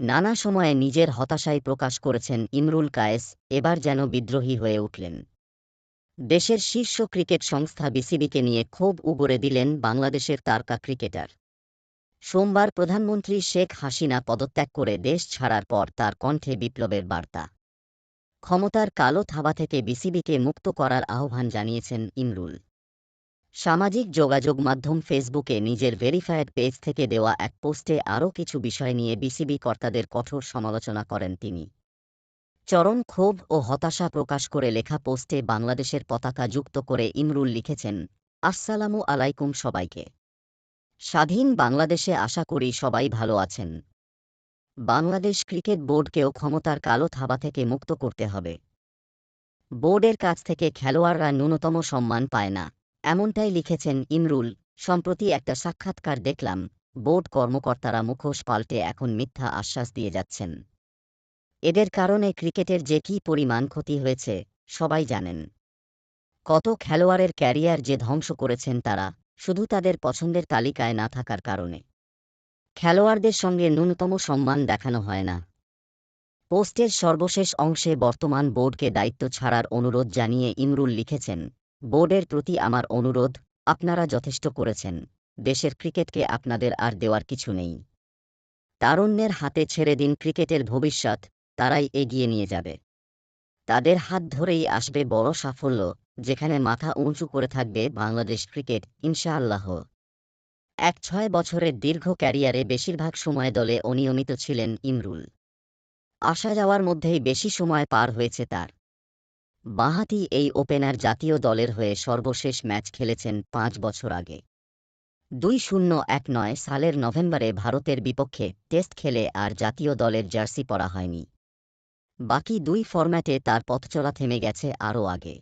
নানা সময়ে নিজের হতাশাই প্রকাশ করেছেন ইমরুল কায়েস, এবার যেন বিদ্রোহী হয়ে উঠলেন। দেশের শীর্ষ ক্রিকেট সংস্থা বিসিবিকে নিয়ে ক্ষোভ উগরে দিলেন বাংলাদেশের তারকা ক্রিকেটার। সোমবার প্রধানমন্ত্রী শেখ হাসিনা পদত্যাগ করে দেশ ছাড়ার পর তার কণ্ঠে বিপ্লবের বার্তা। ক্ষমতার কালো থাবা থেকে বিসিবিকে মুক্ত করার আহ্বান জানিয়েছেন ইমরুল। সামাজিক যোগাযোগ মাধ্যম ফেসবুকে নিজের ভেরিফায়েড পেজ থেকে দেওয়া এক পোস্টে আরও কিছু বিষয় নিয়ে বিসিবি কর্তাদের কঠোর সমালোচনা করেন তিনি। চরম ক্ষোভ ও হতাশা প্রকাশ করে লেখা পোস্টে বাংলাদেশের পতাকা যুক্ত করে ইমরুল লিখেছেন, আসসালামু আলাইকুম সবাইকে। স্বাধীন বাংলাদেশে আশা করি সবাই ভালো আছেন। বাংলাদেশ ক্রিকেট বোর্ডকেও ক্ষমতার কালো থাবা থেকে মুক্ত করতে হবে। বোর্ডের কাছ থেকে খেলোয়াড়রা ন্যূনতম সম্মান পায় না। এমনটাই লিখেছেন ইমরুল। সম্প্রতি একটা সাক্ষাৎকার দেখলাম, বোর্ড কর্মকর্তারা মুখোশ পাল্টে এখন মিথ্যা আশ্বাস দিয়ে যাচ্ছেন। এদের কারণে ক্রিকেটের যে কী পরিমাণ ক্ষতি হয়েছে, সবাই জানেন। কত খেলোয়াড়ের ক্যারিয়ার যে ধ্বংস করেছেন তারা, শুধু তাদের পছন্দের তালিকায় না থাকার কারণে। খেলোয়াড়দের সঙ্গে ন্যূনতম সম্মান দেখানো হয় না। পোস্টের সর্বশেষ অংশে বর্তমান বোর্ডকে দায়িত্ব ছাড়ার অনুরোধ জানিয়ে ইমরুল লিখেছেন বোর্ডের প্রতি আমার অনুরোধ, আপনারা যথেষ্ট করেছেন। দেশের ক্রিকেটকে আপনাদের আর দেওয়ার কিছু নেই। তারুণ্যের হাতে ছেড়ে দিন ক্রিকেটের ভবিষ্যৎ, তারাই এগিয়ে নিয়ে যাবে। তাদের হাত ধরেই আসবে বড় সাফল্য, যেখানে মাথা উঁচু করে থাকবে বাংলাদেশ ক্রিকেট, ইনশাআল্লাহ। এক ছয় বছরের দীর্ঘ ক্যারিয়ারে বেশিরভাগ সময় দলে অনিয়মিত ছিলেন ইমরুল। আসা যাওয়ার মধ্যেই বেশি সময় পার হয়েছে তার। বাঁহাতি এই ওপেনার জাতীয় দলের হয়ে সর্বশেষ ম্যাচ খেলেছেন পাঁচ বছর আগে। দুই শূন্য এক নয় সালের নভেম্বরে ভারতের বিপক্ষে টেস্ট খেলে আর জাতীয় দলের জার্সি পরা হয়নি। বাকি দুই ফরম্যাটে তার পথচলা থেমে গেছে আরও আগে।